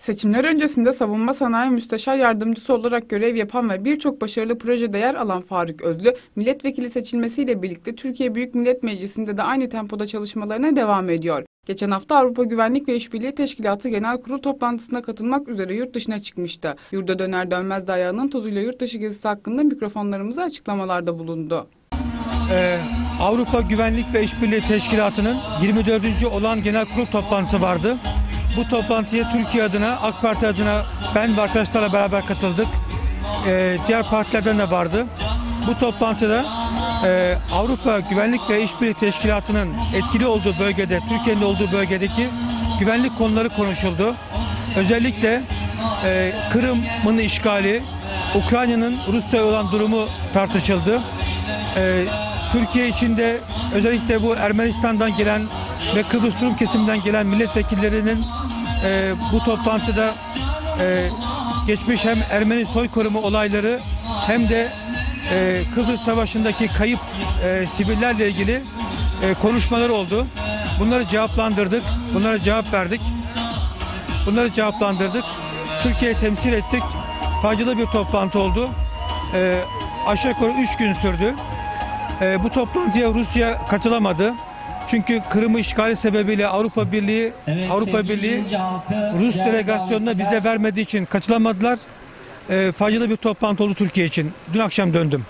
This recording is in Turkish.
Seçimler öncesinde savunma sanayi müsteşar yardımcısı olarak görev yapan ve birçok başarılı projede yer alan Faruk Özlü, milletvekili seçilmesiyle birlikte Türkiye Büyük Millet Meclisi'nde de aynı tempoda çalışmalarına devam ediyor. Geçen hafta Avrupa Güvenlik ve İşbirliği Teşkilatı Genel Kurul toplantısına katılmak üzere yurt dışına çıkmıştı. Yurda döner dönmez de ayağının tozuyla yurt dışı gezisi hakkında mikrofonlarımıza açıklamalarda bulundu. Ee, Avrupa Güvenlik ve İşbirliği Teşkilatı'nın 24. olan genel kurul toplantısı vardı. Bu toplantıya Türkiye adına, AK Parti adına ben ve arkadaşlarla beraber katıldık. Ee, diğer partilerden de vardı. Bu toplantıda e, Avrupa Güvenlik ve İşbirliği Teşkilatı'nın etkili olduğu bölgede, Türkiye'nin olduğu bölgedeki güvenlik konuları konuşuldu. Özellikle e, Kırım'ın işgali, Ukrayna'nın Rusya'ya olan durumu tartışıldı. Ee, Türkiye içinde özellikle bu Ermenistan'dan gelen ve Kıbrıs Rum kesiminden gelen milletvekillerinin e, bu toplantıda e, geçmiş hem Ermeni soykırımı olayları hem de e, Kıbrıs Savaşı'ndaki kayıp e, sivillerle ilgili e, konuşmalar oldu. Bunları cevaplandırdık, bunlara cevap verdik. Bunları cevaplandırdık. Türkiye'yi temsil ettik. Faydalı bir toplantı oldu. Ee, aşağı yukarı 3 gün sürdü. Ee, bu toplantıya Rusya katılamadı. Çünkü Kırım'ı işgali sebebiyle Avrupa Birliği Evet, Avrupa Birliği Rus delegasyonuna vize vermediği için katılamadılar. Ee, faydalı bir toplantı oldu Türkiye için. Dün akşam döndüm.